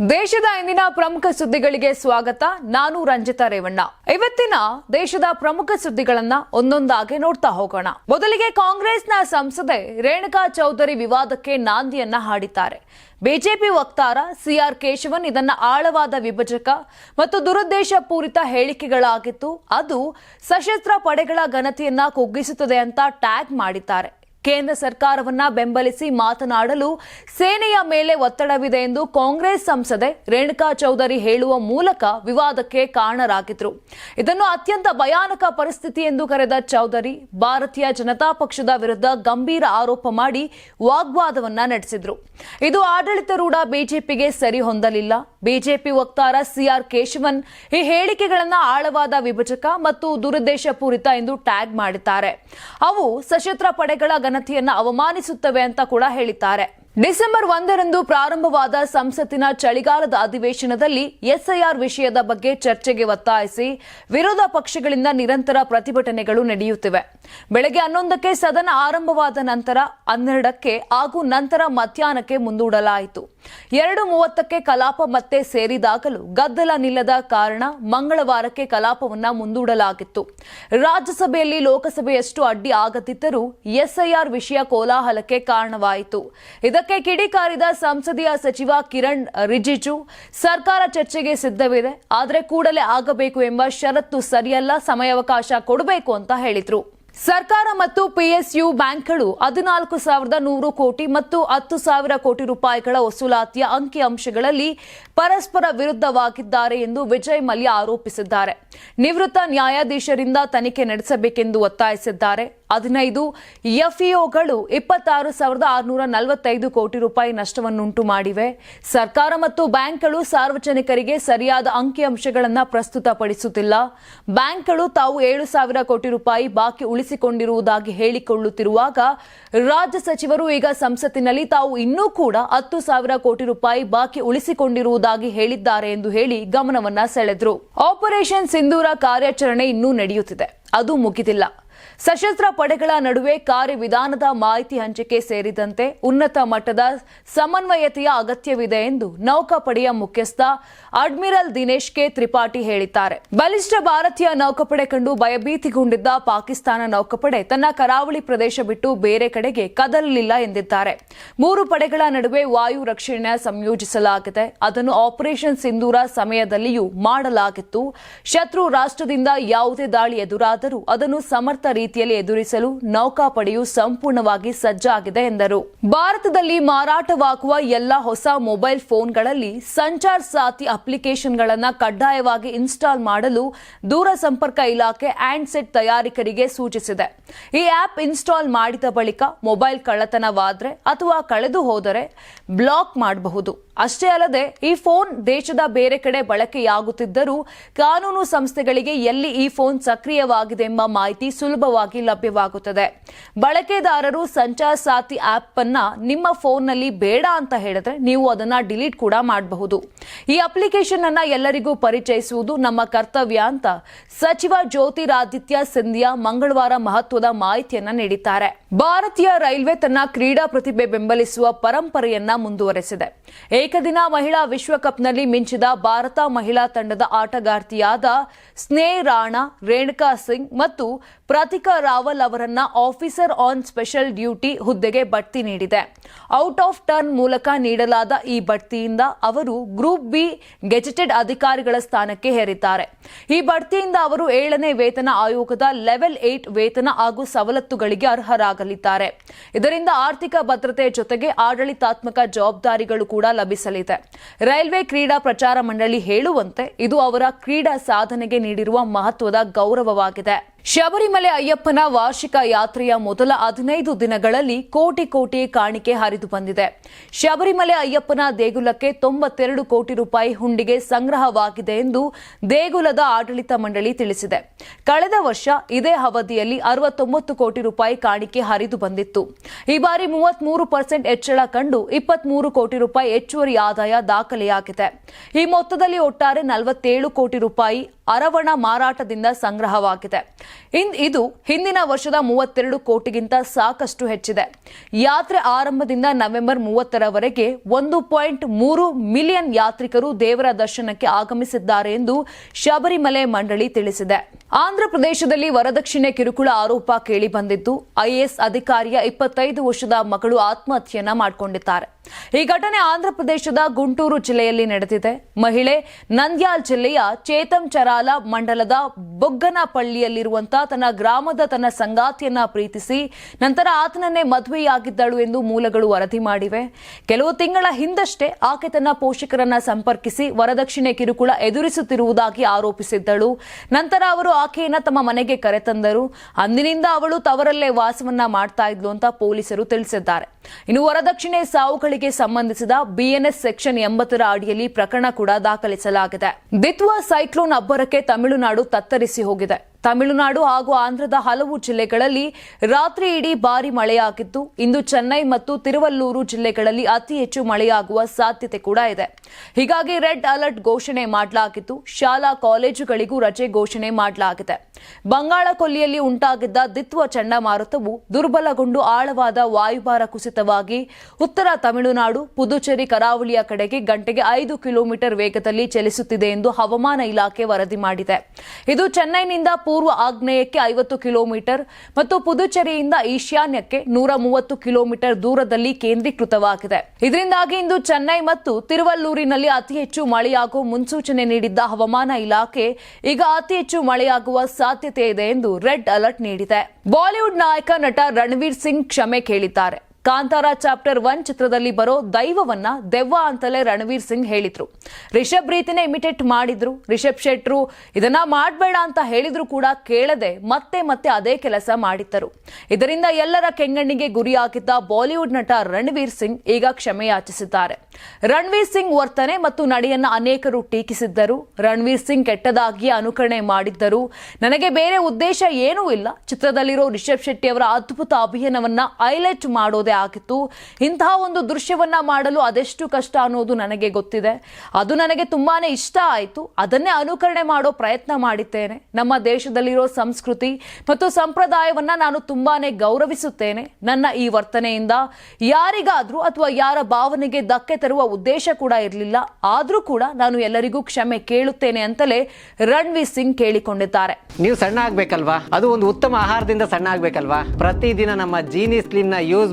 ದೇಶದ ಇಂದಿನ ಪ್ರಮುಖ ಸುದ್ದಿಗಳಿಗೆ ಸ್ವಾಗತ. ನಾನು ರಂಜಿತಾ ರೇವಣ್ಣ. ಇವತ್ತಿನ ದೇಶದ ಪ್ರಮುಖ ಸುದ್ದಿಗಳನ್ನ ಒಂದೊಂದಾಗಿ ನೋಡ್ತಾ ಹೋಗೋಣ. ಮೊದಲಿಗೆ ಕಾಂಗ್ರೆಸ್ನ ಸಂಸದೆ ರೇಣುಕಾ ಚೌಧರಿ ವಿವಾದಕ್ಕೆ ನಾಂದಿಯನ್ನ ಹಾಡಿದ್ದಾರೆ. ಬಿಜೆಪಿ ವಕ್ತಾರ ಸಿಆರ್ ಕೇಶವನ್ ಇದನ್ನ ಆಳವಾದ ವಿಭಜಕ ಮತ್ತು ದುರುದ್ದೇಶ ಪೂರಿತ ಹೇಳಿಕೆಗಳಾಗಿತ್ತು ಅದು ಸಶಸ್ತ್ರ ಪಡೆಗಳ ಘನತೆಯನ್ನ ಕುಗ್ಗಿಸುತ್ತದೆ ಅಂತ ಟ್ಯಾಗ್ ಮಾಡಿದ್ದಾರೆ. ಕೇಂದ್ರ ಸರ್ಕಾರವನ್ನ ಬೆಂಬಲಿಸಿ ಮಾತನಾಡಲು ಸೇನೆಯ ಮೇಲೆ ಒತ್ತಡವಿದೆ ಎಂದು ಕಾಂಗ್ರೆಸ್ ಸಂಸದೆ ರೇಣುಕಾ ಚೌಧರಿ ಹೇಳುವ ಮೂಲಕ ವಿವಾದಕ್ಕೆ ಕಾರಣರಾಗಿದ್ರು. ಇದನ್ನು ಅತ್ಯಂತ ಭಯಾನಕ ಪರಿಸ್ಥಿತಿ ಎಂದು ಕರೆದ ಚೌಧರಿ, ಭಾರತೀಯ ಜನತಾ ಪಕ್ಷದ ವಿರುದ್ಧ ಗಂಭೀರ ಆರೋಪ ಮಾಡಿ ವಾಗ್ವಾದವನ್ನ ನಡೆಸಿದ್ರು. ಇದು ಆಡಳಿತಾರೂಢ ಬಿಜೆಪಿಗೆ ಸರಿ ಹೊಂದಲಿಲ್ಲ. ಬಿಜೆಪಿ ವಕ್ತಾರ ಸಿಆರ್ ಕೇಶವನ್ ಈ ಹೇಳಿಕೆಗಳನ್ನ ಆಳವಾದ ವಿಭಜಕ ಮತ್ತು ದುರುದ್ದೇಶಪೂರಿತ ಎಂದು ಟ್ಯಾಗ್ ಮಾಡಿದ್ದಾರೆ. ಅವು ಸಶಸ್ತ್ರ ಪಡೆಗಳ ಘನತೆಯನ್ನ ಅವಮಾನಿಸುತ್ತವೆ ಅಂತ ಕೂಡ ಹೇಳಿದ್ದಾರೆ. ಡಿಸೆಂಬರ್ ಒಂದರಂದು ಪ್ರಾರಂಭವಾದ ಸಂಸತ್ತಿನ ಚಳಿಗಾಲದ ಅಧಿವೇಶನದಲ್ಲಿ ಎಸ್ಐಆರ್ ವಿಷಯದ ಬಗ್ಗೆ ಚರ್ಚೆಗೆ ಒತ್ತಾಯಿಸಿ ವಿರೋಧ ಪಕ್ಷಗಳಿಂದ ನಿರಂತರ ಪ್ರತಿಭಟನೆಗಳು ನಡೆಯುತ್ತಿವೆ. ಬೆಳಗ್ಗೆ ಹನ್ನೊಂದಕ್ಕೆ ಸದನ ಆರಂಭವಾದ ನಂತರ ಹನ್ನೆರಡಕ್ಕೆ ಹಾಗೂ ನಂತರ ಮಧ್ಯಾಹ್ನಕ್ಕೆ ಮುಂದೂಡಲಾಯಿತು. ಎರಡು ಮೂವತ್ತಕ್ಕೆ ಕಲಾಪ ಮತ್ತೆ ಸೇರಿದಾಗಲೂ ಗದ್ದಲ ನಿಲ್ಲದ ಕಾರಣ ಮಂಗಳವಾರಕ್ಕೆ ಕಲಾಪವನ್ನು ಮುಂದೂಡಲಾಗಿತ್ತು. ರಾಜ್ಯಸಭೆಯಲ್ಲಿ ಲೋಕಸಭೆಯಷ್ಟು ಅಡ್ಡಿ ಆಗದಿದ್ದರೂ ಎಸ್ಐಆರ್ ವಿಷಯ ಕೋಲಾಹಲಕ್ಕೆ ಕಾರಣವಾಯಿತು. ಇದಕ್ಕೆ ಕಿಡಿಕಾರಿದ ಸಂಸದೀಯ ಸಚಿವ ಕಿರಣ್ ರಿಜಿಜು ಸರ್ಕಾರ ಚರ್ಚೆಗೆ ಸಿದ್ಧವಿದೆ. ಆದರೆ ಕೂಡಲೇ ಆಗಬೇಕು ಎಂಬ ಷರತ್ತು ಸರಿಯಲ್ಲ, ಸಮಯಾವಕಾಶ ಕೊಡಬೇಕು ಅಂತ ಹೇಳಿದ್ರು. ಸರ್ಕಾರ ಮತ್ತು ಪಿಎಸ್ಯು ಬ್ಯಾಂಕ್ಗಳು ಹದಿನಾಲ್ಕು ಸಾವಿರದ ನೂರು ಕೋಟಿ ಮತ್ತು ಹತ್ತು ಸಾವಿರ ಕೋಟಿ ರೂಪಾಯಿಗಳ ವಸೂಲಾತಿಯ ಅಂಕಿಅಂಶಗಳಲ್ಲಿ ಪರಸ್ಪರ ವಿರುದ್ಧವಾಗಿದ್ದಾರೆ ಎಂದು ವಿಜಯ್ ಮಲ್ಯ ಆರೋಪಿಸಿದ್ದಾರೆ. ನಿವೃತ್ತ ನ್ಯಾಯಾಧೀಶರಿಂದ ತನಿಖೆ ನಡೆಸಬೇಕೆಂದು ಒತ್ತಾಯಿಸಿದ್ದಾರೆ. ಹದಿನೈದು ಎಫ್ಇಒಗಳು ಇಪ್ಪತ್ತಾರು ಸಾವಿರದ ಆರುನೂರ ನಲವತ್ತೈದು ಕೋಟಿ ರೂಪಾಯಿ ನಷ್ಟವನ್ನುಂಟು ಮಾಡಿವೆ. ಸರ್ಕಾರ ಮತ್ತು ಬ್ಯಾಂಕ್ಗಳು ಸಾರ್ವಜನಿಕರಿಗೆ ಸರಿಯಾದ ಅಂಕಿಅಂಶಗಳನ್ನು ಪ್ರಸ್ತುತಪಡಿಸುತ್ತಿಲ್ಲ. ಬ್ಯಾಂಕ್ಗಳು ತಾವು ಏಳು ಸಾವಿರ ಕೋಟಿ ರೂಪಾಯಿ ಬಾಕಿ ಉಳಿಸಿಕೊಂಡಿರುವುದಾಗಿ ಹೇಳಿಕೊಳ್ಳುತ್ತಿರುವಾಗ ರಾಜ್ಯ ಸಚಿವರು ಈಗ ಸಂಸತ್ತಿನಲ್ಲಿ ತಾವು ಇನ್ನೂ ಕೂಡ ಹತ್ತು ಸಾವಿರ ಕೋಟಿ ರೂಪಾಯಿ ಬಾಕಿ ಉಳಿಸಿಕೊಂಡಿರುವುದಾಗಿ ಹೇಳಿದ್ದಾರೆ ಎಂದು ಹೇಳಿ ಗಮನವನ್ನ ಸೆಳೆದರು. ಆಪರೇಷನ್ ಸಿಂಧೂರ ಕಾರ್ಯಾಚರಣೆ ಇನ್ನೂ ನಡೆಯುತ್ತಿದೆ. ಅದು ಮುಗಿದಿಲ್ಲ. ಸಶಸ್ತ್ರ ಪಡೆಗಳ ನಡುವೆ ಕಾರ್ಯವಿಧಾನದ ಮಾಹಿತಿ ಹಂಚಿಕೆ ಸೇರಿದಂತೆ ಉನ್ನತ ಮಟ್ಟದ ಸಮನ್ವಯತೆಯ ಅಗತ್ಯವಿದೆ ಎಂದು ನೌಕಾಪಡೆಯ ಮುಖ್ಯಸ್ಥ ಅಡ್ಮಿರಲ್ ದಿನೇಶ್ ಕೆ ತ್ರಿಪಾಠಿ ಹೇಳಿದ್ದಾರೆ. ಬಲಿಷ್ಠ ಭಾರತೀಯ ನೌಕಾಪಡೆ ಕಂಡು ಭಯಭೀತಿಗೊಂಡಿದ್ದ ಪಾಕಿಸ್ತಾನ ನೌಕಾಪಡೆ ತನ್ನ ಕರಾವಳಿ ಪ್ರದೇಶ ಬಿಟ್ಟು ಬೇರೆ ಕಡೆಗೆ ಕದಲಲಿಲ್ಲ ಎಂದಿದ್ದಾರೆ. ಮೂರು ಪಡೆಗಳ ನಡುವೆ ವಾಯು ರಕ್ಷಣೆ ಸಂಯೋಜಿಸಲಾಗಿದೆ. ಅದನ್ನು ಆಪರೇಷನ್ ಸಿಂಧೂರ ಸಮಯದಲ್ಲಿಯೂ ಮಾಡಲಾಗಿತ್ತು. ಶತ್ರು ರಾಷ್ಟ್ರದಿಂದ ಯಾವುದೇ ದಾಳಿ ಎದುರಾದರೂ ಅದನ್ನು ಸಮರ್ಥ ರೀತಿಯಲ್ಲಿ ಎದುರಿಸಲು ನೌಕಾಪಡೆಯು ಸಂಪೂರ್ಣವಾಗಿ ಸಜ್ಜಾಗಿದೆ ಎಂದರು. ಭಾರತದಲ್ಲಿ ಮಾರಾಟವಾಗುವ ಎಲ್ಲ ಹೊಸ ಮೊಬೈಲ್ ಫೋನ್ಗಳಲ್ಲಿ ಸಂಚಾರ್ ಸಾಥಿ ಅಪ್ಲಿಕೇಶನ್ಗಳನ್ನು ಕಡ್ಡಾಯವಾಗಿ ಇನ್ಸ್ಟಾಲ್ ಮಾಡಲು ದೂರಸಂಪರ್ಕ ಇಲಾಖೆ ಹ್ಯಾಂಡ್ಸೆಟ್ ತಯಾರಿಕರಿಗೆ ಸೂಚಿಸಿದೆ. ಈ ಆಪ್ ಇನ್ಸ್ಟಾಲ್ ಮಾಡಿದ ಬಳಿಕ ಮೊಬೈಲ್ ಕಳ್ಳತನವಾದರೆ ಅಥವಾ ಕಳೆದು ಹೋದರೆ ಬ್ಲಾಕ್ ಮಾಡಬಹುದು. ಅಷ್ಟೇ ಅಲ್ಲದೆ, ಈ ಫೋನ್ ದೇಶದ ಬೇರೆ ಕಡೆ ಬಳಕೆಯಾಗುತ್ತಿದ್ದರೂ ಕಾನೂನು ಸಂಸ್ಥೆಗಳಿಗೆ ಎಲ್ಲಿ ಈ ಫೋನ್ ಸಕ್ರಿಯವಾಗಿದೆ ಎಂಬ ಮಾಹಿತಿ ಸುಲಭವಾಗಿ ಲಭ್ಯವಾಗುತ್ತದೆ. ಬಳಕೆದಾರರು ಸಂಚಾರ್ ಸಾಥಿ ಆಪ್ ಅನ್ನ ನಿಮ್ಮ ಫೋನ್ನಲ್ಲಿ ಬೇಡ ಅಂತ ಹೇಳಿದ್ರೆ ನೀವು ಅದನ್ನ ಡಿಲೀಟ್ ಕೂಡ ಮಾಡಬಹುದು. ಈ ಅಪ್ಲಿಕೇಶನ್ ಅನ್ನ ಎಲ್ಲರಿಗೂ ಪರಿಚಯಿಸುವುದು ನಮ್ಮ ಕರ್ತವ್ಯ ಅಂತ ಸಚಿವ ಜ್ಯೋತಿರಾದಿತ್ಯ ಸಿಂಧಿಯಾ ಮಂಗಳವಾರ ಮಹತ್ವದ ಮಾಹಿತಿಯನ್ನ ನೀಡಿದ್ದಾರೆ. ಭಾರತೀಯ ರೈಲ್ವೆ ತನ್ನ ಕ್ರೀಡಾ ಪ್ರತಿಭೆ ಬೆಂಬಲಿಸುವ ಪರಂಪರೆಯನ್ನ ಮುಂದುವರೆಸಿದೆ. ಏಕದಿನ ಮಹಿಳಾ ವಿಶ್ವಕಪ್ನಲ್ಲಿ ಮಿಂಚಿದ ಭಾರತ ಮಹಿಳಾ ತಂಡದ ಆಟಗಾರ್ತಿಯಾದ ಸ್ನೇಹ ರಾಣಾ, ರೇಣುಕಾ ಸಿಂಗ್ ಮತ್ತು ಪ್ರತಿಕಾ ರಾವಲ್ ಅವರನ್ನ ಆಫೀಸರ್ ಆನ್ ಸ್ಪೆಷಲ್ ಡ್ಯೂಟಿ ಹುದ್ದೆಗೆ ಬಡ್ತಿ ನೀಡಿದೆ. ಔಟ್ ಆಫ್ ಟರ್ನ್ ಮೂಲಕ ನೀಡಲಾದ ಈ ಬಡ್ತಿಯಿಂದ ಅವರು ಗ್ರೂಪ್ ಬಿ ಗೆಜೆಟೆಡ್ ಅಧಿಕಾರಿಗಳ ಸ್ಥಾನಕ್ಕೆ ಹೇರಿದ್ದಾರೆ ಈ ಬಡ್ತಿಯಿಂದ ಅವರು ಏಳನೇ ವೇತನ ಆಯೋಗದ ಲೆವೆಲ್ ಏಟ್ ವೇತನ ಹಾಗೂ ಸವಲತ್ತುಗಳಿಗೆ ಅರ್ಹರಾಗಲಿದ್ದಾರೆ. ಇದರಿಂದ ಆರ್ಥಿಕ ಭದ್ರತೆ ಜೊತೆಗೆ ಆಡಳಿತಾತ್ಮಕ ಜವಾಬ್ದಾರಿಗಳು ಕೂಡ ಲಭಿಸಲಿದೆ. ರೈಲ್ವೆ ಕ್ರೀಡಾ ಪ್ರಚಾರ ಮಂಡಳಿ ಹೇಳುವಂತೆ ಇದು ಅವರ ಕ್ರೀಡಾ ಸಾಧನೆಗೆ ನೀಡಿರುವ ಮಹತ್ವದ ಗೌರವವಾಗಿದೆ. ಶಬರಿಮಲೆ ಅಯ್ಯಪ್ಪನ ವಾರ್ಷಿಕ ಯಾತ್ರೆಯ ಮೊದಲ ಹದಿನೈದು ದಿನಗಳಲ್ಲಿ ಕೋಟಿ ಕೋಟಿ ಕಾಣಿಕೆ ಹರಿದು ಬಂದಿದೆ. ಶಬರಿಮಲೆ ಅಯ್ಯಪ್ಪನ ದೇಗುಲಕ್ಕೆ ತೊಂಬತ್ತೆರಡು ಕೋಟಿ ರೂಪಾಯಿ ಹುಂಡಿಗೆ ಸಂಗ್ರಹವಾಗಿದೆ ಎಂದು ದೇಗುಲದ ಆಡಳಿತ ಮಂಡಳಿ ತಿಳಿಸಿದೆ. ಕಳೆದ ವರ್ಷ ಇದೇ ಅವಧಿಯಲ್ಲಿ ಅರವತ್ತೊಂಬತ್ತು ಕೋಟಿ ರೂಪಾಯಿ ಕಾಣಿಕೆ ಹರಿದು ಬಂದಿತ್ತು. ಈ ಬಾರಿ ಮೂವತ್ಮೂರು ಪರ್ಸೆಂಟ್ ಹೆಚ್ಚಳ ಕಂಡು ಇಪ್ಪತ್ಮೂರು ಕೋಟಿ ರೂಪಾಯಿ ಹೆಚ್ಚುವರಿ ಆದಾಯ ದಾಖಲೆಯಾಗಿದೆ. ಈ ಮೊತ್ತದಲ್ಲಿ ಒಟ್ಟಾರೆ ನಲವತ್ತೇಳು ಕೋಟಿ ರೂಪಾಯಿ ಅರವಣ ಮಾರಾಟದಿಂದ ಸಂಗ್ರಹವಾಗಿದೆ. ಇದು ಹಿಂದಿನ ವರ್ಷದ ಮೂವತ್ತೆರಡು ಕೋಟಿಗಿಂತ ಸಾಕಷ್ಟು ಹೆಚ್ಚಿದೆ. ಯಾತ್ರೆ ಆರಂಭದಿಂದ ನವೆಂಬರ್ ಮೂವತ್ತರವರೆಗೆ ಒಂದು ಪಾಯಿಂಟ್ ಮೂರು ಮಿಲಿಯನ್ ಯಾತ್ರಿಕರು ದೇವರ ದರ್ಶನಕ್ಕೆ ಆಗಮಿಸಿದ್ದಾರೆ ಎಂದು ಶಬರಿಮಲೆ ಮಂಡಳಿ ತಿಳಿಸಿದೆ. ಆಂಧ್ರಪ್ರದೇಶದಲ್ಲಿ ವರದಕ್ಷಿಣೆ ಕಿರುಕುಳ ಆರೋಪ ಕೇಳಿಬಂದಿದ್ದು, ಐಎಎಸ್ ಅಧಿಕಾರಿಯ ಇಪ್ಪತ್ತೈದು ವರ್ಷದ ಮಗಳು ಆತ್ಮಹತ್ಯೆಯನ್ನ ಮಾಡಿಕೊಂಡಿದ್ದಾರೆ. ಈ ಘಟನೆ ಆಂಧ್ರಪ್ರದೇಶದ ಗುಂಟೂರು ಜಿಲ್ಲೆಯಲ್ಲಿ ನಡೆದಿದೆ. ಮಹಿಳೆ ನಂದ್ಯಾಲ್ ಜಿಲ್ಲೆಯ ಚೇತಂ ಚರಾಲ ಮಂಡಲದ ಬೊಗ್ಗನಪಳ್ಳಿಯಲ್ಲಿರುವಂತಹ ತನ್ನ ಗ್ರಾಮದ ತನ್ನ ಸಂಗಾತಿಯನ್ನ ಪ್ರೀತಿಸಿ ನಂತರ ಆತನನ್ನೇ ಮದುವೆಯಾಗಿದ್ದಳು ಎಂದು ಮೂಲಗಳು ವರದಿ ಮಾಡಿವೆ. ಕೆಲವು ತಿಂಗಳ ಹಿಂದಷ್ಟೇ ಆಕೆ ತನ್ನ ಪೋಷಕರನ್ನ ಸಂಪರ್ಕಿಸಿ ವರದಕ್ಷಿಣೆ ಕಿರುಕುಳ ಎದುರಿಸುತ್ತಿರುವುದಾಗಿ ಆರೋಪಿಸಿದ್ದಳು. ನಂತರ ಅವರು ಆಕೆಯನ್ನ ತಮ್ಮ ಮನೆಗೆ ಕರೆತಂದರು. ಅಂದಿನಿಂದ ಅವಳು ತವರಲ್ಲೇ ವಾಸವನ್ನ ಮಾಡ್ತಾ ಇದ್ಲು ಅಂತ ಪೊಲೀಸರು ತಿಳಿಸಿದ್ದಾರೆ. ಇನ್ನು ವರದಕ್ಷಿಣೆ ಸಾವುಗಳಿಗೆ ಸಂಬಂಧಿಸಿದ ಬಿಎನ್ಎಸ್ ಸೆಕ್ಷನ್ ಎಂಬತ್ತರ ಅಡಿಯಲ್ಲಿ ಪ್ರಕರಣ ಕೂಡ ದಾಖಲಿಸಲಾಗಿದೆ. ದಿತ್ವಾ ಸೈಕ್ಲೋನ್ ಅಬ್ಬರಕ್ಕೆ ತಮಿಳುನಾಡು ತತ್ತರಿಸಿ ಹೋಗಿದೆ. ತಮಿಳುನಾಡು ಹಾಗೂ ಆಂಧ್ರದ ಹಲವು ಜಿಲ್ಲೆಗಳಲ್ಲಿ ರಾತ್ರಿ ಇಡೀ ಭಾರಿ ಮಳೆಯಾಗಿದ್ದು ಇಂದು ಚೆನ್ನೈ ಮತ್ತು ತಿರುವಲ್ಲೂರು ಜಿಲ್ಲೆಗಳಲ್ಲಿ ಅತಿ ಹೆಚ್ಚು ಮಳೆಯಾಗುವ ಸಾಧ್ಯತೆ ಕೂಡ ಇದೆ. ಹೀಗಾಗಿ ರೆಡ್ ಅಲರ್ಟ್ ಘೋಷಣೆ ಮಾಡಲಾಗಿದ್ದು ಶಾಲಾ ಕಾಲೇಜುಗಳಿಗೂ ರಜೆ ಘೋಷಣೆ ಮಾಡಲಾಗಿದೆ. ಬಂಗಾಳ ಕೊಲ್ಲಿಯಲ್ಲಿ ಉಂಟಾಗಿದ್ದ ದಿತ್ವ ಚಂಡಮಾರುತವು ದುರ್ಬಲಗೊಂಡು ಆಳವಾದ ವಾಯುಭಾರ ಕುಸಿತವಾಗಿ ಉತ್ತರ ತಮಿಳುನಾಡು, ಪುದುಚೇರಿ, ಕರಾವಳಿಯ ಕಡೆಗೆ ಗಂಟೆಗೆ ಐದು ಕಿಲೋಮೀಟರ್ ವೇಗದಲ್ಲಿ ಚಲಿಸುತ್ತಿದೆ ಎಂದು ಹವಾಮಾನ ಇಲಾಖೆ ವರದಿ ಮಾಡಿದೆ. ಇದು ಚೆನ್ನೈನಿಂದ ಪೂರ್ವ ಆಗ್ನೇಯಕ್ಕೆ ಐವತ್ತು ಕಿಲೋಮೀಟರ್ ಮತ್ತು ಪುದುಚೇರಿಯಿಂದ ಈಶಾನ್ಯಕ್ಕೆ ನೂರ ಮೂವತ್ತು ಕಿಲೋಮೀಟರ್ ದೂರದಲ್ಲಿ ಕೇಂದ್ರೀಕೃತವಾಗಿದೆ. ಇದರಿಂದಾಗಿ ಇಂದು ಚೆನ್ನೈ ಮತ್ತು ತಿರುವಲ್ಲೂರಿನಲ್ಲಿ ಅತಿ ಹೆಚ್ಚು ಮಳೆಯಾಗುವ ಮುನ್ಸೂಚನೆ ನೀಡಿದ್ದ ಹವಾಮಾನ ಇಲಾಖೆ ಈಗ ಅತಿ ಹೆಚ್ಚು ಮಳೆಯಾಗುವ ಸಾಧ್ಯತೆ ಇದೆ ಎಂದು ರೆಡ್ ಅಲರ್ಟ್ ನೀಡಿದೆ. ಬಾಲಿವುಡ್ ನಾಯಕ ನಟ ರಣವೀರ್ ಸಿಂಗ್ ಕ್ಷಮೆ ಕೇಳಿದ್ದಾರೆ. ಕಾಂತಾರ ಚಾಪ್ಟರ್ ಒನ್ ಚಿತ್ರದಲ್ಲಿ ಬರೋ ದೈವವನ್ನ ದೆವ್ವ ಅಂತಲೇ ರಣವೀರ್ ಸಿಂಗ್ ಹೇಳಿದ್ರು. ರಿಷಬ್ ರೀತಿನೇ ಇಮಿಟೇಟ್ ಮಾಡಿದ್ರು. ರಿಷಬ್ ಶೆಟ್ರು ಇದನ್ನ ಮಾಡಬೇಡ ಅಂತ ಹೇಳಿದ್ರು ಕೂಡ ಕೇಳದೆ ಮತ್ತೆ ಮತ್ತೆ ಅದೇ ಕೆಲಸ ಮಾಡಿದ್ದರು. ಇದರಿಂದ ಎಲ್ಲರ ಕೆಂಗಣ್ಣಿಗೆ ಗುರಿಯಾಗಿದ್ದ ಬಾಲಿವುಡ್ ನಟ ರಣವೀರ್ ಸಿಂಗ್ ಈಗ ಕ್ಷಮೆಯಾಚಿಸಿದ್ದಾರೆ ರಣವೀರ್ ಸಿಂಗ್ ವರ್ತನೆ ಮತ್ತು ನಡೆಯನ್ನ ಅನೇಕರು ಟೀಕಿಸಿದ್ದರು. ರಣವೀರ್ ಸಿಂಗ್ ಕೆಟ್ಟದಾಗಿ ಅನುಕರಣೆ ಮಾಡಿದ್ದರು. ನನಗೆ ಬೇರೆ ಉದ್ದೇಶ ಏನೂ ಇಲ್ಲ. ಚಿತ್ರದಲ್ಲಿರೋ ರಿಷಬ್ ಶೆಟ್ಟಿ ಅವರ ಅದ್ಭುತ ಅಭಿಯಾನವನ್ನ ಹೈಲೈಟ್ ಮಾಡೋದೇ ಆಗಿತ್ತು. ಇಂತಹ ಒಂದು ದೃಶ್ಯವನ್ನ ಮಾಡಲು ಅದೆಷ್ಟು ಕಷ್ಟ ಅನ್ನೋದು ನನಗೆ ಗೊತ್ತಿದೆ. ಅದು ನನಗೆ ತುಂಬಾನೇ ಇಷ್ಟ ಆಯಿತು. ಅದನ್ನೇ ಅನುಕರಣೆ ಮಾಡೋ ಪ್ರಯತ್ನ ಮಾಡಿದ್ದೇನೆ. ನಮ್ಮ ದೇಶದಲ್ಲಿರೋ ಸಂಸ್ಕೃತಿ ಮತ್ತು ಸಂಪ್ರದಾಯವನ್ನ ನಾನು ತುಂಬಾನೇ ಗೌರವಿಸುತ್ತೇನೆ. ನನ್ನ ಈ ವರ್ತನೆಯಿಂದ ಯಾರಿಗಾದ್ರೂ ಅಥವಾ ಯಾರ ಭಾವನೆಗೆ ಧಕ್ಕೆ ತರುವ ಉದ್ದೇಶ ಕೂಡ ಇರಲಿಲ್ಲ. ಆದ್ರೂ ಕೂಡ ನಾನು ಎಲ್ಲರಿಗೂ ಕ್ಷಮೆ ಕೇಳುತ್ತೇನೆ ಅಂತಲೇ ರಣವೀರ್ ಸಿಂಗ್ ಕೇಳಿಕೊಂಡಿದ್ದಾರೆ. ನೀವು ಸಣ್ಣ ಆಗ್ಬೇಕಲ್ವಾ? ಅದು ಒಂದು ಉತ್ತಮ ಆಹಾರದಿಂದ ಸಣ್ಣ ಆಗ್ಬೇಕಲ್ವಾ? ಪ್ರತಿದಿನ ನಮ್ಮ ಜೀನಿ ಸ್ಲಿಮ್ನ ಯೂಸ್